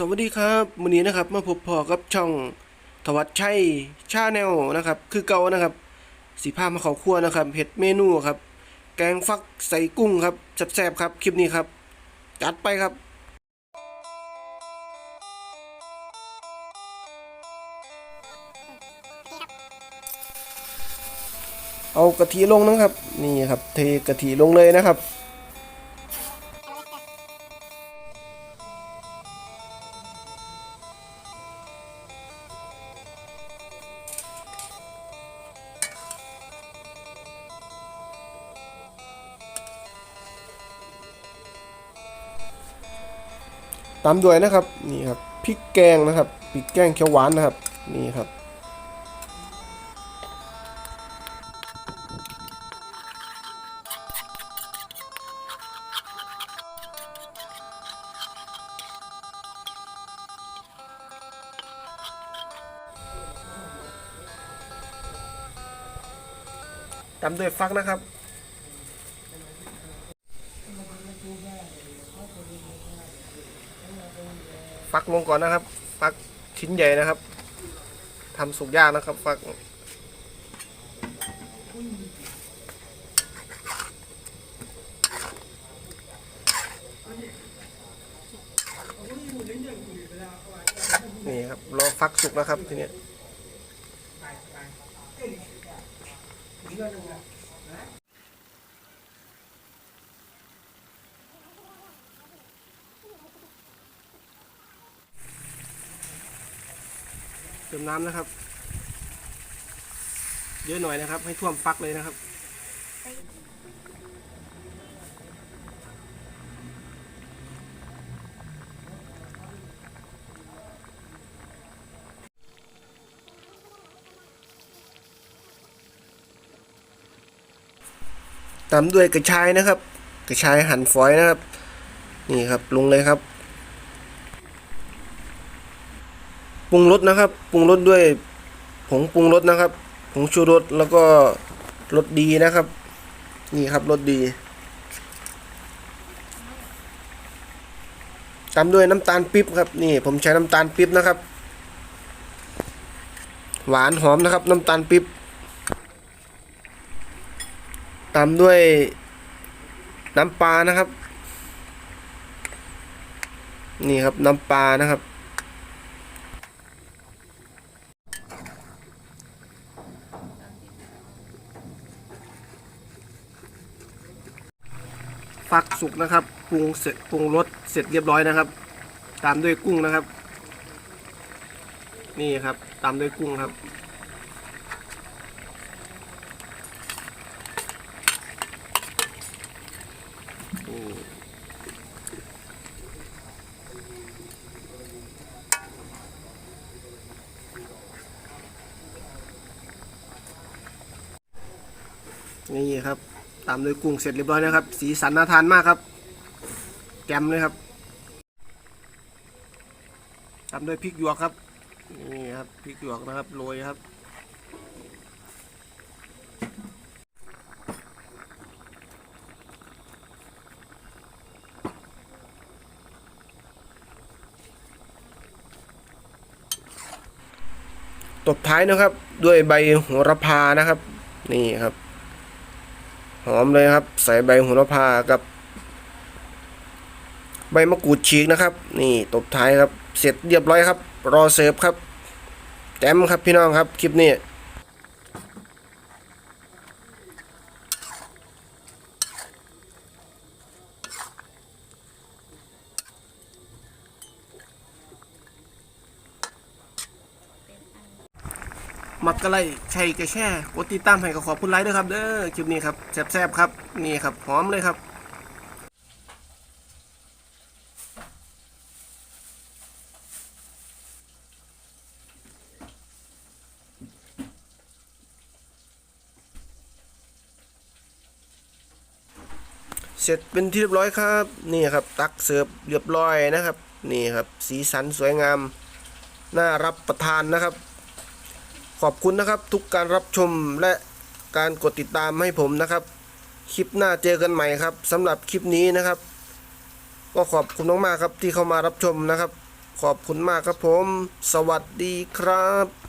สวัสดีครับวันนี้นะครับมาพบพอกับช่องทวัดชัยชาแนลนะครับ คือเก่านะครับ สีผ้ามาเขาครัวนะครับเห็ดเมนูครับ แกงฟักใส่กุ้งครับแซ่บๆครับคลิปนี้ครับ จัดไปครับเอากะทิลงนะครับ นี่ครับ เทกะทิลงเลยนะครับ ตามด้วยนะครับนี่ครับพริกแกงนะครับพริกแกงเขียวหวานนะครับนี่ครับตามด้วยฟักนะครับ ฟักลงก่อนนะครับ ฟักชิ้นใหญ่นะครับทำสุกยากนะครับ ฟักนี่ครับรอฟักสุกนะครับทีนี้ เติมน้ำนะครับ เยอะหน่อยนะครับ ให้ท่วมฟักเลยนะครับตามด้วยกระชายนะครับ กระชายหั่นฝอยนะครับ นี่ครับลงเลยครับ ปรุงรสนะครับ ปรุงรสด้วยผงปรุงรสนะครับ ผงชูรสแล้วก็รสดีนะครับ นี่ครับรสดี ตามด้วยน้ำตาลปิ๊บครับ นี่ผมใช้น้ำตาลปิ๊บนะครับ หวานหอมนะครับ น้ำตาลปิ๊บ ตามด้วยน้ำปลานะครับ นี่ครับน้ำปลานะครับ ฟักสุกนะครับปรุงเสร็จปรุงรสเสร็จเรียบร้อยนะครับ ตามด้วยกุ้งนะครับ นี่ครับตามด้วยกุ้งครับ นี่ครับ ตามด้วยกุ้งเสร็จเรียบร้อยนะครับ สีสันน่าทานมากครับ แกมเลยครับ ตามด้วยพริกหยวกครับ นี่ครับพริกหยวกนะครับโรยครับ ตบท้ายนะครับด้วยใบโหระพานะครับ นี่ครับ อมเลยครับ ใส่ใบโหระพากับใบมะกรูดฉีกนะครับ นี่ตบท้ายครับ เสร็จเรียบร้อยครับ รอเสิร์ฟครับแจมครับพี่น้องครับคลิปนี้ มักกะไลชัยกระแช่กดติดตามให้ก็ขอบคุณไลค์ด้วยครับเด้อคลิปนี้ครับแซ่บๆครับนี่ครับหอมเลยครับเสร็จเป็นที่เรียบร้อยครับ นี่ครับ ตักเสิร์ฟเรียบร้อยนะครับ นี่ครับ สีสันสวยงาม น่ารับประทานนะครับ ขอบคุณนะครับทุกการรับชมและการกดติดตามให้ผมนะครับ คลิปหน้าเจอกันใหม่ครับสำหรับคลิปนี้นะครับ ก็ขอบคุณมากๆครับที่เข้ามารับชมนะครับ ขอบคุณมากครับผม สวัสดีครับ